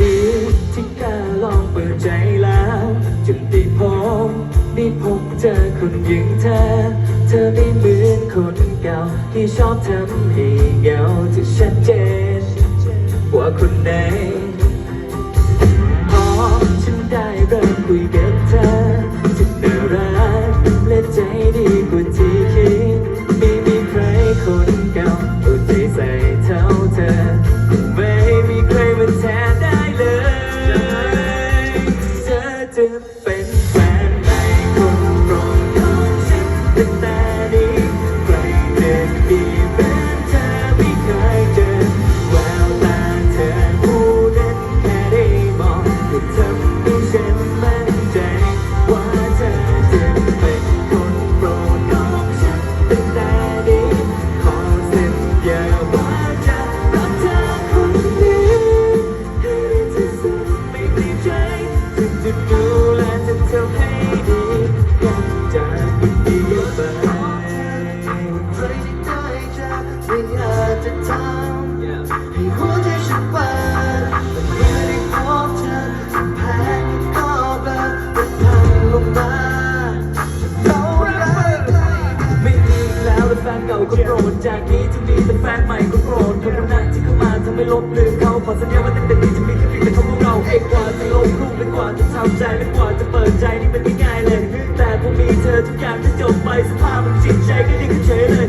ดีที่กล้ลองเปิดใจแล้วจนได้พบได้พบเจอคนอย่างเธอ เธอไม่เหมือนคนเก่าที่ชอบทำให เจอไม่อยากจะทำให้หัวใจฉันเปิดแต่เมื่อได้พบเธอแพ้ก็เบลอแต่พังลงมาเราได้ใกล้กันไม่มีอีกแล้วและแฟนเก่าคนโปรดจากนี้จะมีแต่แฟนใหม่คนโปรดคนนั้นที่เข้ามาทำให้ลบลืมเขาขอสัญญาว่าตั้งแต่นี้จะมีแค่เพียงแต่เขาของเราเองกว่าจะลบรูปและกว่าจะทำใจและกว่าจะเปิดใจนี่มันไม่ง่ายเลย แต่พอมีเธอทุกอย่างจะจบไปสภาพมันจิตใจก็ดีขึ้นเฉยเลย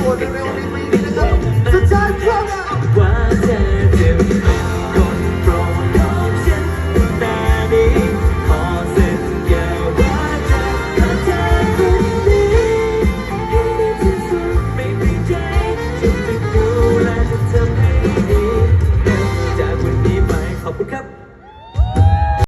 我的天